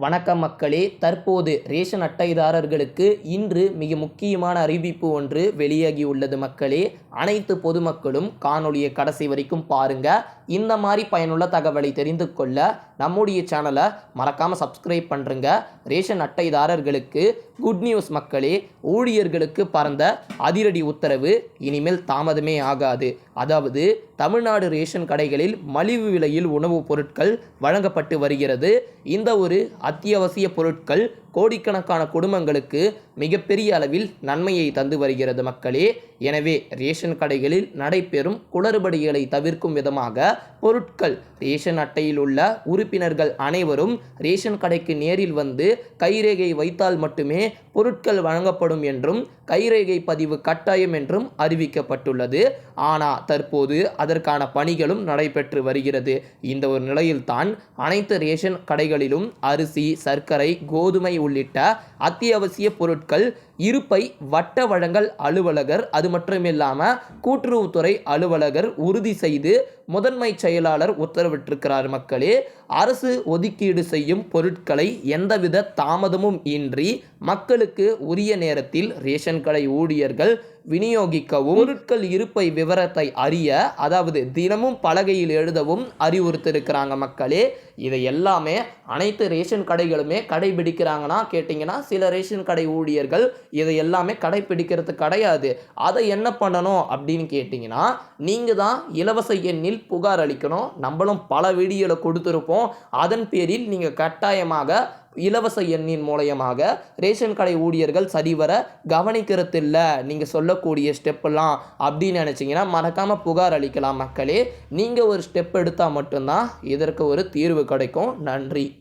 வணக்கம் மக்களே. தற்போது ரேஷன் அட்டைதாரர்களுக்கு இன்று மிக முக்கியமான அறிவிப்பு ஒன்று வெளியாகியுள்ளது மக்களே. அனைத்து பொதுமக்களும் காணொளியை கடைசி வரைக்கும் பாருங்க. இந்த மாதிரி பயனுள்ள தகவலை தெரிந்து கொள்ள நம்முடைய சேனலை மறக்காமல் சப்ஸ்கிரைப் பண்ணுறங்க ரேஷன் அட்டைதாரர்களுக்கு குட் நியூஸ் மக்களே ஊழியர்களுக்கு பறந்த அதிரடி உத்தரவு இனிமேல் தாமதமே ஆகாது. அதாவது தமிழ்நாடு ரேஷன் கடைகளில் மலிவு விலையில் உணவுப் பொருட்கள் வழங்கப்பட்டு வருகிறது. இந்த ஒரு அத்தியாவசிய பொருட்கள் கோடிக்கணக்கான குடும்பங்களுக்கு மிகப்பெரிய அளவில் நன்மையை தந்து வருகிறது மக்களே. எனவே ரேஷன் கடைகளில் நடைபெறும் குளறுபடிகளை தவிர்க்கும் விதமாக பொருட்கள் ரேஷன் அட்டையில் உள்ள உறுப்பினர்கள் அனைவரும் ரேஷன் கடைக்கு நேரில் வந்து கைரேகை வைத்தால் மட்டுமே பொருட்கள் வழங்கப்படும் என்றும் கைரேகை பதிவு கட்டாயம் என்றும் அறிவிக்கப்பட்டுள்ளது. ஆனால் தற்போது அதற்கான பணிகளும் நடைபெற்று வருகிறது. இந்த ஒரு நிலையில்தான் அனைத்து ரேஷன் கடைகளிலும் அரிசி சர்க்கரை கோதுமை உள்ளிட்ட அத்தியாவசிய பொருட்கள் இருப்பை வட்ட வழங்கல் அலுவலகர் அது மட்டுமில்லாமல் கூட்டுறவுத்துறை அலுவலகர் உறுதி செய்து முதன்மை செயலாளர் உத்தரவிட்டிருக்கிறார் மக்களே. அரசு ஒதுக்கீடு செய்யும் பொருட்களை எந்தவித தாமதமும் இன்றி மக்களுக்கு உரிய நேரத்தில் ரேஷன் கடை ஊழியர்கள் விநியோகிக்கவும் பொருட்கள் இருப்பை விவரத்தை அறிய அதாவது தினமும் பலகையில் எழுதவும் அறிவுறுத்திருக்கிறாங்க மக்களே. இதை எல்லாமே அனைத்து ரேஷன் கடைகளுமே கடைபிடிக்கிறாங்கன்னா கேட்டிங்கன்னா சில ரேஷன் கடை ஊழியர்கள் இதை எல்லாமே கடைபிடிக்கிறது கிடையாது. அதை என்ன பண்ணணும் அப்படின்னு கேட்டிங்கன்னா நீங்கள் தான் இலவச எண்ணில் புகார் அளிக்கணும். நம்மளும் பல வீடியோவில் கொடுத்துருப்போம். அதன் பேரில் நீங்கள் கட்டாயமாக இலவச எண்ணின் மூலயமாக ரேஷன் கடை ஊழியர்கள் சரிவர கவனிக்கிறதில்ல. நீங்கள் சொல்லக்கூடிய ஸ்டெப்பெல்லாம் அப்படின்னு நினச்சிங்கன்னா மறக்காமல் புகார் அளிக்கலாம் மக்களே. நீங்கள் ஒரு ஸ்டெப் எடுத்தால் மட்டும்தான் இதற்கு ஒரு தீர்வு கிடைக்கும். நன்றி.